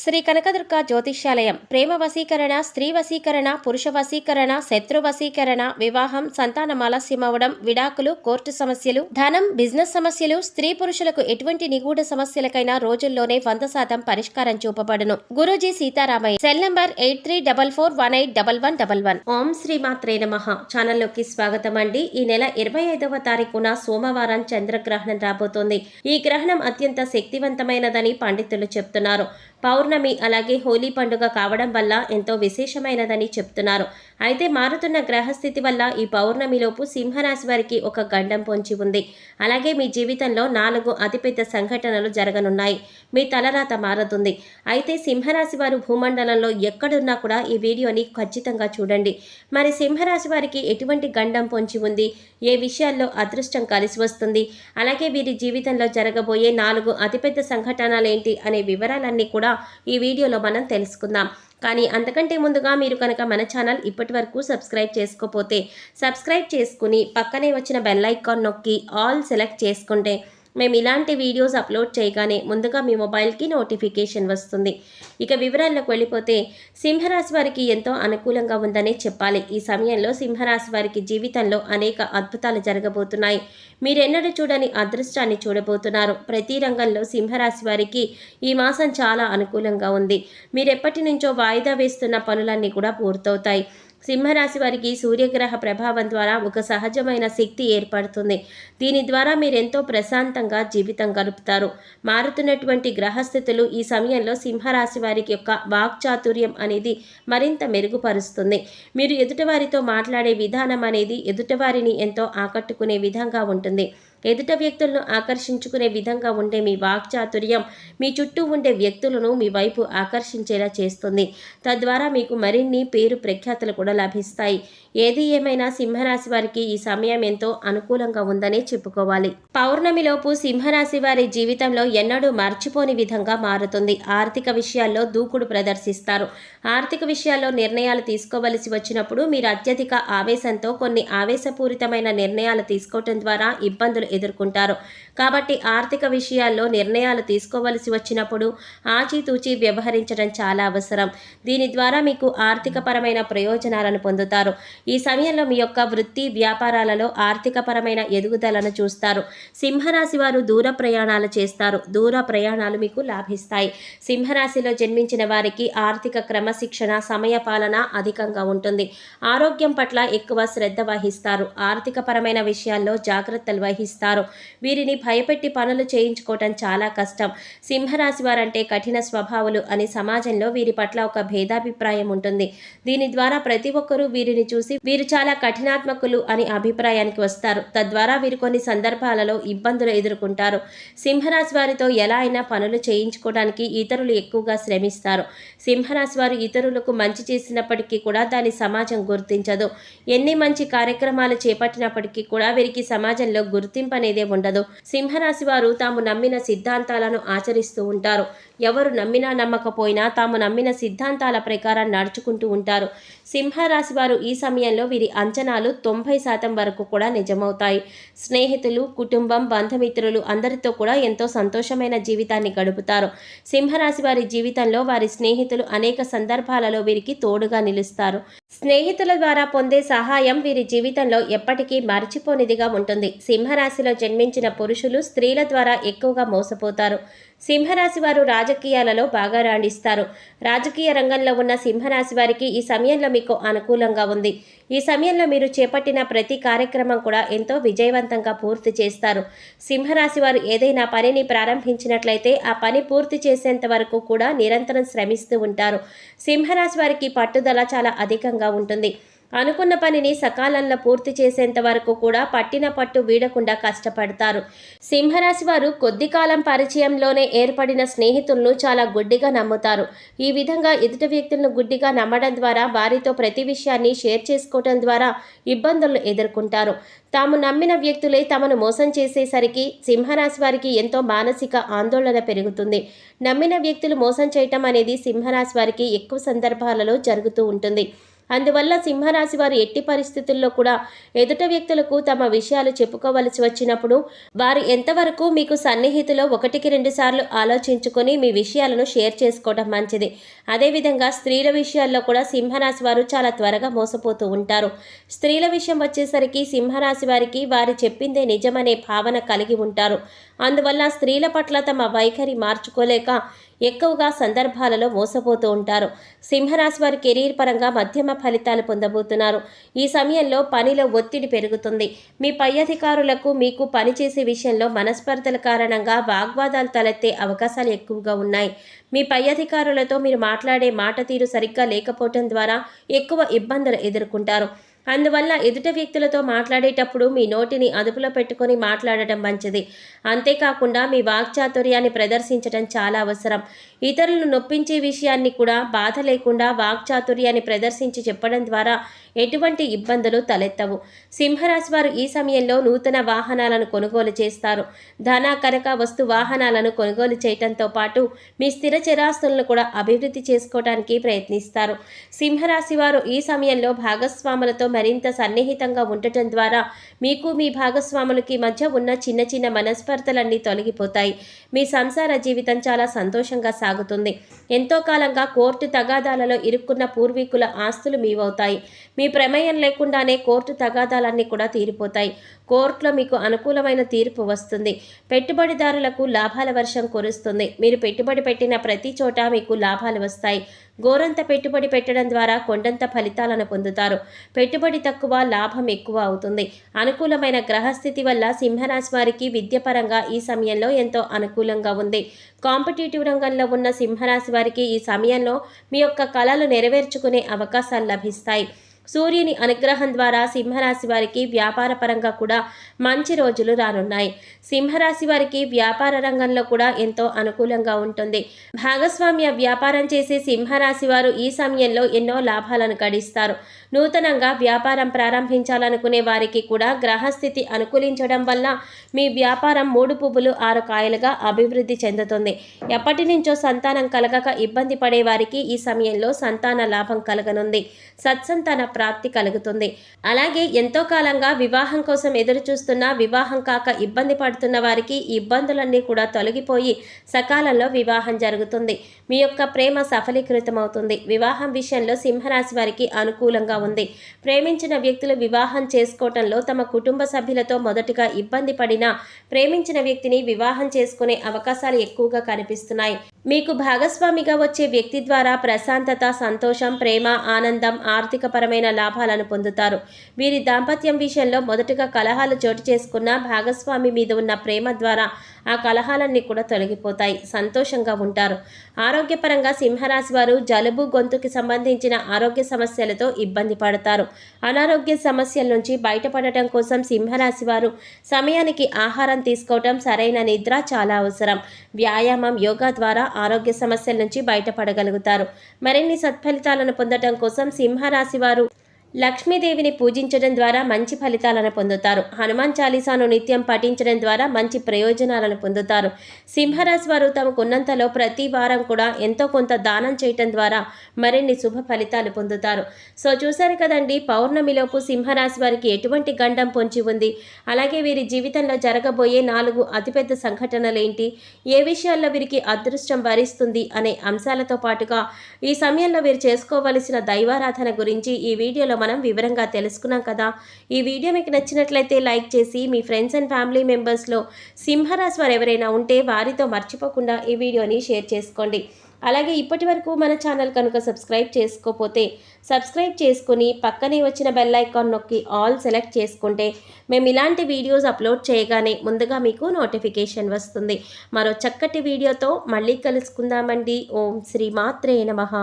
శ్రీ కనకదుర్గ జ్యోతిష్యాలయం. ప్రేమ వశీకరణ స్త్రీ వశీకరణ పురుష వశీకరణ శత్రు వశీకరణ వివాహం సంతానం ఆలస్యమవడం విడాకులు కోర్టు సమస్యలు ధనం బిజినెస్ సమస్యలు స్త్రీ పురుషులకు ఎటువంటి నిగూఢ సమస్యలకైనా రోజుల్లోనే వంద శాతం పరిష్కారం చూపబడును. Guruji Sitaramayya. Cell number eight three double four one eight double one double one. ఓం శ్రీ మాత్రే నమః. ఛానల్లోకి స్వాగతం అండి. ఈ నెల ఇరవై ఐదవ తారీఖున సోమవారం చంద్రగ్రహణం రాబోతోంది. ఈ గ్రహణం అత్యంత శక్తివంతమైనదని పండితులు చెప్తున్నారు. పౌర్ణమి అలాగే హోలీ పండుగ కావడం వల్ల ఎంతో విశేషమైనదని చెప్తున్నారు. అయితే మారుతున్న గ్రహస్థితి వల్ల ఈ పౌర్ణమిలోపు సింహరాశి వారికి ఒక గండం పొంచి ఉంది. అలాగే మీ జీవితంలో నాలుగు అతిపెద్ద సంఘటనలు జరగనున్నాయి. మీ తలరాత మారుతుంది. అయితే సింహరాశి వారు భూమండలంలో ఎక్కడున్నా కూడా ఈ వీడియోని ఖచ్చితంగా చూడండి. మరి సింహరాశి వారికి ఎటువంటి గండం పొంచి ఉంది? ఏ విషయాల్లో అదృష్టం కలిసి వస్తుంది? అలాగే వీరి జీవితంలో జరగబోయే నాలుగు అతిపెద్ద సంఘటనలు ఏంటి అనే వివరాలన్నీ కూడా ఈ వీడియోలో మనం తెలుసుకుందాం. కానీ అంతకంటే ముందుగా మీరు కనుక మన ఛానల్ ఇప్పటి వరకు సబ్స్క్రైబ్ చేసుకోకపోతే సబ్స్క్రైబ్ చేసుకుని పక్కనే వచ్చిన బెల్ ఐకాన్ నొక్కి ఆల్ సెలెక్ట్ చేసుకుంటే మేము ఇలాంటి వీడియోస్ అప్లోడ్ చేయగానే ముందుగా మీ మొబైల్కి నోటిఫికేషన్ వస్తుంది. ఇక వివరాల్లోకి వెళ్ళిపోతే సింహరాశి వారికి ఎంతో అనుకూలంగా ఉందనే చెప్పాలి. ఈ సమయంలో సింహరాశి వారికి జీవితంలో అనేక అద్భుతాలు జరగబోతున్నాయి. మీరెన్నడూ చూడని అదృష్టాన్ని చూడబోతున్నారు. ప్రతి రంగంలో సింహరాశి వారికి ఈ మాసం చాలా అనుకూలంగా ఉంది. మీరెప్పటి నుంచో వాయిదా వేస్తున్న పనులన్నీ కూడా పూర్తవుతాయి. సింహరాశి వారికి సూర్యగ్రహ ప్రభావం ద్వారా ఒక సహజమైన శక్తి ఏర్పడుతుంది. దీని ద్వారా మీరెంతో ప్రశాంతంగా జీవితం గడుపుతారు. మారుతున్నటువంటి గ్రహస్థితులు ఈ సమయంలో సింహరాశి వారికి యొక్క వాక్చాతుర్యం అనేది మరింత మెరుగుపరుస్తుంది. మీరు ఎదుటివారితో మాట్లాడే విధానం అనేది ఎదుటివారిని ఎంతో ఆకట్టుకునే విధంగా ఉంటుంది. ఎదుట వ్యక్తులను ఆకర్షించుకునే విధంగా ఉండే మీ వాక్చాతుర్యం మీ చుట్టూ ఉండే వ్యక్తులను మీ వైపు ఆకర్షించేలా చేస్తుంది. తద్వారా మీకు మరిన్ని పేరు ప్రఖ్యాతలు కూడా లభిస్తాయి. ఏది ఏమైనా సింహరాశి వారికి ఈ సమయం ఎంతో అనుకూలంగా ఉందనే చెప్పుకోవాలి. పౌర్ణమిలోపు సింహరాశి వారి జీవితంలో ఎన్నడూ మర్చిపోని విధంగా మారుతుంది. ఆర్థిక విషయాల్లో దూకుడు ప్రదర్శిస్తారు. ఆర్థిక విషయాల్లో నిర్ణయాలు తీసుకోవలసి వచ్చినప్పుడు మీరు అత్యధిక ఆవేశంతో కొన్ని ఆవేశపూరితమైన నిర్ణయాలు తీసుకోవటం ద్వారా ఇబ్బందులు ఎదుర్కొంటారు. కాబట్టి ఆర్థిక విషయాల్లో నిర్ణయాలు తీసుకోవలసి వచ్చినప్పుడు ఆచితూచి వ్యవహరించడం చాలా అవసరం. దీని ద్వారా మీకు ఆర్థికపరమైన ప్రయోజనాలను పొందుతారు. ఈ సమయంలో మీ యొక్క వృత్తి వ్యాపారాలలో ఆర్థికపరమైన ఎదుగుదలను చూస్తారు. సింహరాశి వారు దూర ప్రయాణాలు చేస్తారు. దూర ప్రయాణాలు మీకు లాభిస్తాయి. సింహరాశిలో జన్మించిన వారికి ఆర్థిక క్రమశిక్షణ సమయపాలన అధికంగా ఉంటుంది. ఆరోగ్యం పట్ల ఎక్కువ శ్రద్ధ వహిస్తారు. ఆర్థికపరమైన విషయాల్లో జాగ్రత్తలు వహిస్తారు. వీరిని భయపెట్టి పనులు చేయించుకోవటం చాలా కష్టం. సింహరాశి వారంటే కఠిన స్వభావాలు అని సమాజంలో వీరి పట్ల ఒక భేదాభిప్రాయం ఉంటుంది. దీని ద్వారా ప్రతి ఒక్కరూ వీరిని చూసి వీరు చాలా కఠినాత్మకులు అని అభిప్రాయానికి వస్తారు. తద్వారా వీరు కొన్ని సందర్భాలలో ఇబ్బందులు ఎదుర్కొంటారు. సింహరాశి వారితో ఎలా అయినా పనులు చేయించుకోవడానికి ఇతరులు ఎక్కువగా శ్రమిస్తారు. సింహరాశి వారు ఇతరులకు మంచి చేసినప్పటికీ కూడా దాని సమాజం గుర్తించదు. ఎన్ని మంచి కార్యక్రమాలు చేపట్టినప్పటికీ కూడా వీరికి సమాజంలో గుర్తింపు అనేదే ఉండదు. సింహరాశి వారు తాము నమ్మిన సిద్ధాంతాలను ఆచరిస్తూ ఉంటారు. ఎవరు నమ్మినా నమ్మకపోయినా తాము నమ్మిన సిద్ధాంతాల ప్రకారం నడుచుకుంటూ ఉంటారు. సింహరాశి వారు ఈ సమయంలో వీరి అంచనాలు తొంభై శాతం వరకు కూడా నిజమవుతాయి. స్నేహితులు కుటుంబం బంధుమిత్రులు అందరితో కూడా ఎంతో సంతోషమైన జీవితాన్ని గడుపుతారు. సింహరాశి వారి జీవితంలో వారి స్నేహితులు అనేక సందర్భాలలో వీరికి తోడుగా నిలుస్తారు. స్నేహితుల ద్వారా పొందే సహాయం వీరి జీవితంలో ఎప్పటికీ మర్చిపోనిదిగా ఉంటుంది. సింహరాశిలో జన్మించిన పురుషులు స్త్రీల ద్వారా ఎక్కువగా మోసపోతారు. సింహరాశి వారు రాజకీయాలలో బాగా రాణిస్తారు. రాజకీయ రంగంలో ఉన్న సింహరాశి వారికి ఈ సమయంలో మీకు అనుకూలంగా ఉంది. ఈ సమయంలో మీరు చేపట్టిన ప్రతి కార్యక్రమం కూడా ఎంతో విజయవంతంగా పూర్తి చేస్తారు. సింహరాశి వారు ఏదైనా పనిని ప్రారంభించినట్లయితే ఆ పని పూర్తి చేసేంత వరకు కూడా నిరంతరం శ్రమిస్తూ ఉంటారు. సింహరాశి వారికి పట్టుదల చాలా అధికంగా ఉంటుంది. అనుకున్న పనిని సకాలంలో పూర్తి చేసేంత వరకు కూడా పట్టిన పట్టు వీడకుండా కష్టపడతారు. సింహరాశి వారు కొద్ది కాలం పరిచయంలోనే ఏర్పడిన స్నేహితులను చాలా గుడ్డిగా నమ్ముతారు. ఈ విధంగా ఎదుటి వ్యక్తులను గుడ్డిగా నమ్మడం ద్వారా వారితో ప్రతి విషయాన్ని షేర్ చేసుకోవడం ద్వారా ఇబ్బందులను ఎదుర్కొంటారు. తాము నమ్మిన వ్యక్తులే తమను మోసం చేసేసరికి సింహరాశి వారికి ఎంతో మానసిక ఆందోళన పెరుగుతుంది. నమ్మిన వ్యక్తులు మోసం చేయటం అనేది సింహరాశి వారికి ఎక్కువ సందర్భాలలో జరుగుతూ ఉంటుంది. అందువల్ల సింహరాశి వారు ఎట్టి పరిస్థితుల్లో కూడా ఎదుట వ్యక్తులకు తమ విషయాలు చెప్పుకోవలసి వచ్చినప్పుడు వారు ఎంతవరకు మీకు సన్నిహితులో ఒకటికి రెండు సార్లు ఆలోచించుకొని మీ విషయాలను షేర్ చేసుకోవడం మంచిది. అదేవిధంగా స్త్రీల విషయాల్లో కూడా సింహరాశి వారు చాలా త్వరగా మోసపోతూ ఉంటారు. స్త్రీల విషయం వచ్చేసరికి సింహరాశి వారికి వారు చెప్పిందే నిజమనే భావన కలిగి ఉంటారు. అందువల్ల స్త్రీల పట్ల తమ వైఖరి మార్చుకోలేక ఎక్కువగా సందర్భాలలో మోసపోతూ ఉంటారు. సింహరాశి వారి కెరీర్ పరంగా మధ్యమ ఫలితాలు పొందబోతున్నారు. ఈ సమయంలో పనిలో ఒత్తిడి పెరుగుతుంది. మీ పై అధికారులకు మీకు పనిచేసే విషయంలో మనస్పర్ధల కారణంగా వాగ్వాదాలు తలెత్తే అవకాశాలు ఎక్కువగా ఉన్నాయి. మీ పై అధికారులతో మీరు మాట్లాడే మాట తీరు సరిగ్గా లేకపోవటం ద్వారా ఎక్కువ ఇబ్బందులు ఎదుర్కొంటారు. అందువల్ల ఎదుట వ్యక్తులతో మాట్లాడేటప్పుడు మీ నోటిని అదుపులో పెట్టుకొని మాట్లాడటం మంచిది. అంతేకాకుండా మీ వాక్చాతుర్యాన్ని ప్రదర్శించడం చాలా అవసరం. ఇతరులను నొప్పించే విషయాన్ని కూడా బాధ లేకుండా వాక్చాతుర్యాన్ని ప్రదర్శించి చెప్పడం ద్వారా ఎటువంటి ఇబ్బందులు తలెత్తవు. సింహరాశి వారు ఈ సమయంలో నూతన వాహనాలను కొనుగోలు చేస్తారు. ధన కనక వస్తు వాహనాలను కొనుగోలు చేయటంతో పాటు మీ స్థిర చిరాస్తులను కూడా అభివృద్ధి చేసుకోవడానికి ప్రయత్నిస్తారు. సింహరాశి వారు ఈ సమయంలో భాగస్వాములతో మరింత సన్నిహితంగా ఉండటం ద్వారా మీకు మీ భాగస్వాములకి మధ్య ఉన్న చిన్న చిన్న మనస్పర్ధలన్నీ తొలగిపోతాయి. మీ సంసార జీవితం చాలా సంతోషంగా సాగుతుంది. ఎంతో కాలంగా కోర్టు తగాదాలలో ఇరుక్కున్న పూర్వీకుల ఆస్తులు మీవవుతాయి. మీ ప్రమేయం లేకుండానే కోర్టు తగాదాలన్నీ కూడా తీరిపోతాయి. కోర్టులో మీకు అనుకూలమైన తీర్పు వస్తుంది. పెట్టుబడిదారులకు లాభాల వర్షం కురుస్తుంది. మీరు పెట్టుబడి పెట్టిన ప్రతి చోట మీకు లాభాలు వస్తాయి. గోరంత పెట్టుబడి పెట్టడం ద్వారా కొండంత ఫలితాలను పొందుతారు. పెట్టుబడి తక్కువ లాభం ఎక్కువ అవుతుంది. అనుకూలమైన గ్రహస్థితి వల్ల సింహరాశి వారికి విద్యపరంగా ఈ సమయంలో ఎంతో అనుకూలంగా ఉంది. కాంపిటేటివ్ రంగంలో ఉన్న సింహరాశి వారికి ఈ సమయంలో మీ యొక్క కళలు నెరవేర్చుకునే అవకాశాలు లభిస్తాయి. సూర్యుని అనుగ్రహం ద్వారా సింహరాశి వారికి వ్యాపార పరంగా కూడా మంచి రోజులు రానున్నాయి. సింహరాశి వారికి వ్యాపార రంగంలో కూడా ఎంతో అనుకూలంగా ఉంటుంది. భాగస్వామ్య వ్యాపారం చేసే సింహరాశి వారు ఈ సమయంలో ఎన్నో లాభాలను గడిస్తారు. నూతనంగా వ్యాపారం ప్రారంభించాలనుకునే వారికి కూడా గ్రహస్థితి అనుకూలించడం వల్ల మీ వ్యాపారం మూడు పువ్వులు ఆరు కాయలుగా అభివృద్ధి చెందుతుంది. ఎప్పటి నుంచో సంతానం కలగక ఇబ్బంది పడే వారికి ఈ సమయంలో సంతాన లాభం కలగనుంది. సత్సంతాన ప్రాప్తి కలుగుతుంది. అలాగే ఎంతో కాలంగా వివాహం కోసం ఎదురు చూస్తున్న వివాహం కాక ఇబ్బంది పడుతున్న వారికి ఈ ఇబ్బందులన్నీ కూడా తొలగిపోయి సకాలంలో వివాహం జరుగుతుంది. మీ యొక్క ప్రేమ సఫలీకృతమవుతుంది. వివాహం విషయంలో సింహరాశి వారికి అనుకూలంగా ఉంది. ప్రేమించిన వ్యక్తులు వివాహం చేసుకోవటంలో తమ కుటుంబ సభ్యులతో మొదటిగా ఇబ్బంది పడినా ప్రేమించిన వ్యక్తిని వివాహం చేసుకునే అవకాశాలు ఎక్కువగా కనిపిస్తున్నాయి. మీకు భాగస్వామిగా వచ్చే వ్యక్తి ద్వారా ప్రశాంతత సంతోషం ప్రేమ ఆనందం ఆర్థికపరమైన లాభాలను పొందుతారు. వీరి దాంపత్యం విషయంలో మొదటగా కలహాలు చోటు చేసుకున్న భాగస్వామి మీద ఉన్న ప్రేమ ద్వారా ఆ కలహాలన్నీ కూడా తొలగిపోతాయి. సంతోషంగా ఉంటారు. ఆరోగ్యపరంగా సింహరాశి వారు జలుబు గొంతుకి సంబంధించిన ఆరోగ్య సమస్యలతో ఇబ్బంది పడతారు. అనారోగ్య సమస్యల నుంచి బయటపడటం కోసం సింహరాశి వారు సమయానికి ఆహారం తీసుకోవటం సరైన నిద్ర చాలా అవసరం. వ్యాయామం యోగా ద్వారా ఆరోగ్య సమస్యల నుంచి బయటపడగలుగుతారు. మరిన్ని సత్ఫలితాలను పొందడం కోసం సింహరాశి వారు లక్ష్మీదేవిని పూజించడం ద్వారా మంచి ఫలితాలను పొందుతారు. హనుమాన్ చాలీసాను నిత్యం పఠించడం ద్వారా మంచి ప్రయోజనాలను పొందుతారు. సింహరాశి వారు తమకున్నంతలో ప్రతి వారం కూడా ఎంతో కొంత దానం చేయటం ద్వారా మరిన్ని శుభ ఫలితాలు పొందుతారు. సో చూశారు కదండి పౌర్ణమిలోపు సింహరాశి వారికి ఎటువంటి గండం పొంచి ఉంది? అలాగే వీరి జీవితంలో జరగబోయే నాలుగు అతిపెద్ద సంఘటనలు ఏంటి ఏ విషయాల్లో వీరికి అదృష్టం భరిస్తుంది అనే అంశాలతో పాటుగా ఈ సమయంలో వీరు చేసుకోవలసిన దైవారాధన గురించి ఈ వీడియోలో మనం వివరంగా తెలుసుకున్నాం కదా. ఈ వీడియో మీకు నచ్చినట్లయితే లైక్ చేసి మీ ఫ్రెండ్స్ అండ్ ఫ్యామిలీ మెంబర్స్లో సింహరాశి వారు ఎవరైనా ఉంటే వారితో మర్చిపోకుండా ఈ వీడియోని షేర్ చేసుకోండి. అలాగే ఇప్పటి వరకు మన ఛానల్ కనుక సబ్స్క్రైబ్ చేసుకోకపోతే సబ్స్క్రైబ్ చేసుకుని పక్కనే వచ్చిన బెల్ ఐకాన్ నొక్కి ఆల్ సెలెక్ట్ చేసుకుంటే మేము ఇలాంటి వీడియోస్ అప్లోడ్ చేయగానే ముందుగా మీకు నోటిఫికేషన్ వస్తుంది. మరో చక్కటి వీడియోతో మళ్ళీ కలుసుకుందామండి. ఓం శ్రీ మాత్రే నమః.